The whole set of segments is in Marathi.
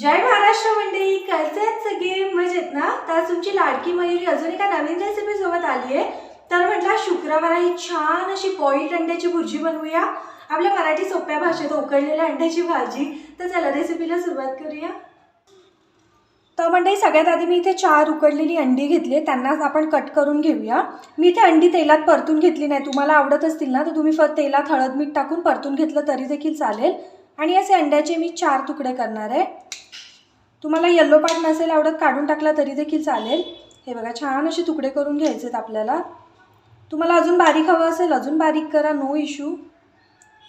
जय महाराष्ट्र कसे आहेत सगळे मजेत ना? तर तुमची लाडकी मयुरी अजून एका नवीन रेसिपी सोबत आली आहे. तर म्हटलं शुक्रवार ही छान अशी बॉईल्ड अंड्याची भुर्जी बनवूया. आपल्या मराठी सोप्या भाषेत उकडलेल्या अंड्याची भाजी. तर चला रेसिपीला सुरुवात करूया. तर म्हणजे सगळ्यात आधी मी इथे चार उकडलेली अंडी घेतली त्यांना आपण कट करून घेऊया. मी इथे अंडी तेलात परतून घेतली नाही. तुम्हाला आवडत असतील ना तर तुम्ही फक्त तेलात हळद मीठ टाकून परतून घेतलं तरी देखील चालेल. आणि असे अंड्याचे मी चार तुकडे करणार आहे. तुम्हाला येल्लो पार्ट नसेल आवडत काढून टाकला तरी देखील चालेल. हे बघा छान असे तुकडे करून घ्यायचे आहेत आपल्याला. तुम्हाला अजून बारीक हवं असेल अजून बारीक करा नो इश्यू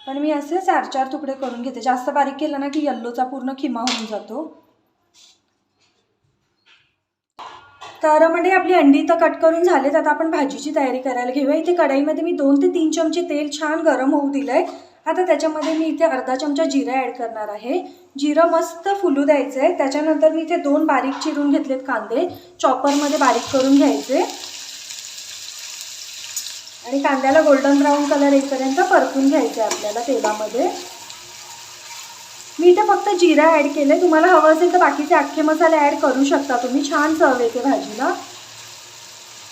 पण मी असे चार चार तुकडे करून घेते. जास्त बारीक केलं ना की येल्लोचा पूर्ण खिमा होऊन जातो. तर म्हणजे आपली अंडी तर कट करून झालेत. आता आपण भाजीची तयारी करायला घेऊया. इथे कढाईमध्ये मी दोन ते तीन चमचे तेल छान गरम होऊ दिलं आहे आता त्याच्यामध्ये मी इथे अर्धा चमचा जिरा ॲड करणार आहे. जिरं मस्त फुलू द्यायचं आहे त्याच्यानंतर मी इथे दोन बारीक चिरून घेतलेत कांदे. चॉपरमध्ये बारीक करून घ्यायचे. आणि कांद्याला गोल्डन ब्राऊन कलर येईपर्यंत परतून घ्यायचे आपल्याला तेलामध्ये. मी इथे फक्त जिरा ॲड केले तुम्हाला हवं असेल तर बाकीचे अख्खे मसाले ॲड करू शकता तुम्ही. छान चव येते भाजीला.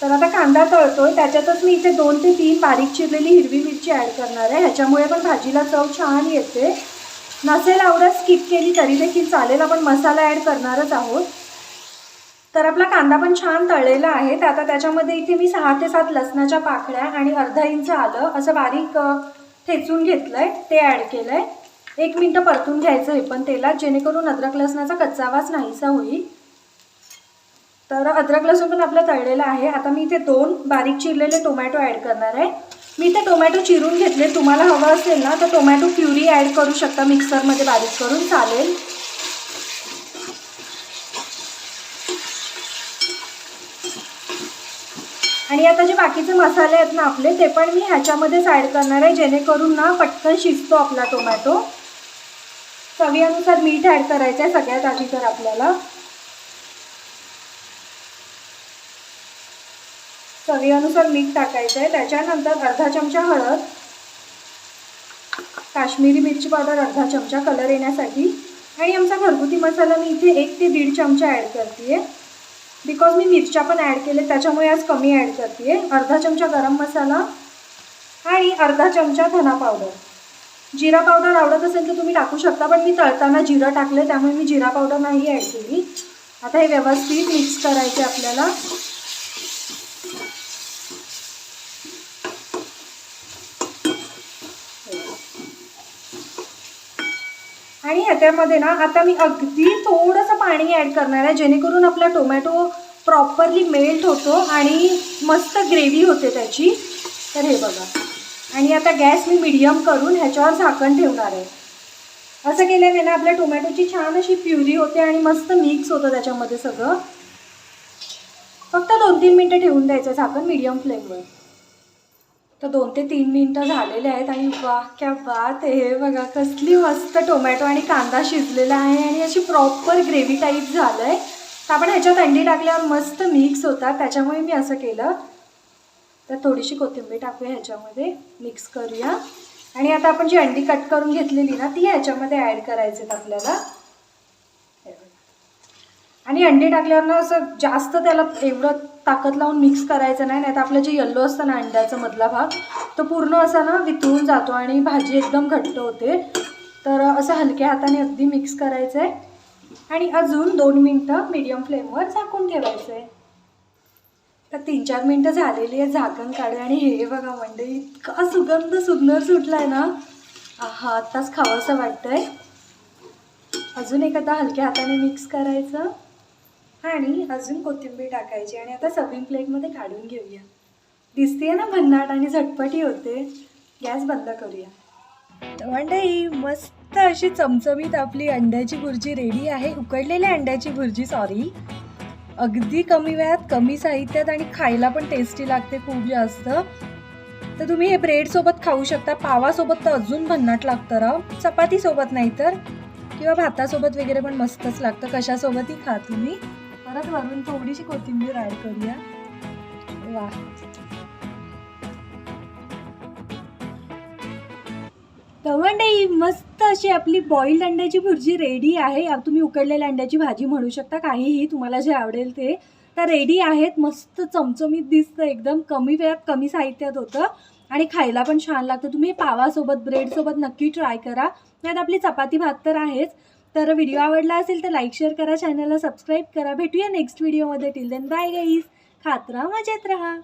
तर आता कांदा तळतोय. त्याच्यातच मी इथे दोन ते तीन बारीक चिरलेली हिरवी मिरची ॲड करणार आहे. ह्याच्यामुळे पण भाजीला चव छान येते. नसेल आवडत स्किप केली तरी देखील चालेल. आपण मसाला ॲड करणारच आहोत. तर आपला कांदा पण छान तळलेला आहे. तर आता त्याच्यामध्ये इथे मी सहा ते सात लसणाच्या पाकळ्या आणि अर्धा इंच आलं असं बारीक ठेचून घेतलं आहे ते ॲड केलं आहे एक मिनटं परतून घ्यायचं हे पण तेलात. जेणेकरून अद्रक लसणाचा कच्चा वास नाहीसा होईल. तर अद्रक लसूण पण आपलं तळलेलं आहे. आता मी इथे दोन बारीक चिरलेले टोमॅटो ॲड करणार आहे. मी इथे टोमॅटो चिरून घेतले. तुम्हाला हवं असेल ना तर टोमॅटो प्युरी ॲड करू शकता मिक्सरमध्ये बारीक करून. चालेल. आणि आता जे बाकीचे मसाले आहेत ना आपले ते पण मी ह्याच्यामध्येच ॲड करणार आहे जेणेकरून ना पटकन शिजतो आपला टोमॅटो चवीनुसार मीठ ॲड करायचं आहे सगळ्यात आधी तर आपल्याला. चवीनुसार मीठ टाकायचं आहे त्याच्यानंतर अर्धा चमचा हळद. काश्मीरी मिरची पावडर अर्धा चमचा कलर येण्यासाठी. आणि आमचा घरगुती मसाला मी इथे एक ते दीड चमचा ॲड करते आहे बिकॉज मी मिरच्या पण ॲड केले त्याच्यामुळे आज कमी ॲड करते अर्धा चमचा गरम मसाला आणि अर्धा चमचा धना पावडर. जिरा पावडर आवडत असेल तर तुम्ही टाकू शकता पण मी तळताना जिरं टाकले त्यामुळे मी जिरा पावडर नाही ॲड केली. आता हे व्यवस्थित मिक्स करायचे आपल्याला. आणि ह्याच्यामध्ये ना आता मी अगदी थोडंसं पाणी ॲड करणार आहे जेणेकरून आपला टोमॅटो प्रॉपरली मेल्ट होतो आणि मस्त ग्रेव्ही होते त्याची. तर हे बघा. आणि आता गॅस मी मिडियम करून ह्याच्यावर झाकण ठेवणार आहे. असं केल्याने ना आपल्या टोमॅटोची छान अशी प्युरी होते आणि मस्त मिक्स होतं त्याच्यामध्ये सगळं. फक्त दोन तीन मिनटं ठेवून द्यायचं झाकण मिडियम फ्लेमवर तर दोन ते तीन मिनटं झालेले आहेत आणि वा क्या बात हे बघा कसली मस्त टोमॅटो आणि कांदा शिजलेला आहे आणि अशी प्रॉपर ग्रेव्ही टाईप झालं आहे तर आपण ह्याच्यात अंडी टाकल्यावर मस्त मिक्स होतात. त्याच्यामुळे मी असं केलं. तर थोडीशी कोथिंबीर टाकूया ह्याच्यामध्ये. मिक्स करूया. आणि आता आपण जी अंडी कट करून घेतलेली ना ती ह्याच्यामध्ये ॲड करायचे आहेत आपल्याला आणि अंडी टाकल्यावर ना असं जास्त त्याला एवढं ताकद लावून मिक्स करायचं नाही नाही तर आपलं जे येल्लो असतं ना अंड्याचा मधला भाग तो पूर्ण असा ना वितळून जातो आणि भाजी एकदम घट्ट होते. तर असं हलक्या हाताने अगदी मिक्स करायचं आहे आणि अजून दोन मिनटं मीडियम फ्लेमवर झाकून ठेवायचं आहे तर तीन चार मिनटं झालेली आहे झाकण काढूया आणि हे बघा म्हणजे इतका सुगंध सुंदर सुटला आहे ना. आहा आत्ताच खावंसं वाटतंय. अजून एखादा हलक्या हाताने मिक्स करायचं. आणि अजून कोथिंबीर टाकायची आणि आता सर्विंग प्लेटमध्ये काढून घेऊया. दिसते ना भन्नाट आणि झटपटी होते. गॅस बंद करूया. मंडई मस्त अशी चमचमीत आपली अंड्याची भुर्जी रेडी आहे. उकडलेल्या अंड्याची भुर्जी सॉरी अगदी कमी वेळात कमी साहित्यात आणि खायला पण टेस्टी लागते खूप जास्त. तर तुम्ही हे ब्रेड सोबत खाऊ शकता. पावासोबत तर अजून भन्नाट लागतं राव. चपातीसोबत नाही तर किंवा भातासोबत वगैरे पण मस्तच लागतं. कशासोबतही खा तुम्ही. परत वरून थोडीशी कोथिंबीर ॲड करूया. वा. तर मंडई मस्त अशी आपली बॉईल्ड अंड्याची भुर्जी रेडी आहे. तुम्ही उकडलेल्या अंड्याची भाजी म्हणू शकता. काहीही तुम्हाला जे आवडेल ते. तर रेडी आहेत. मस्त चमचमीत दिसतं एकदम. कमी वेळात कमी साहित्यात होतं. आणि खायला पण छान लागतं. तुम्ही पावासोबत ब्रेडसोबत नक्की ट्राय करा. त्यात आपली चपाती भात तर आहेच. तर व्हिडिओ आवडला असेल तर लाईक शेअर करा. चॅनलला सबस्क्राईब करा. भेटूया नेक्स्ट व्हिडिओमध्ये टिल देन बाय गाईज खात राहा मजेत राहा.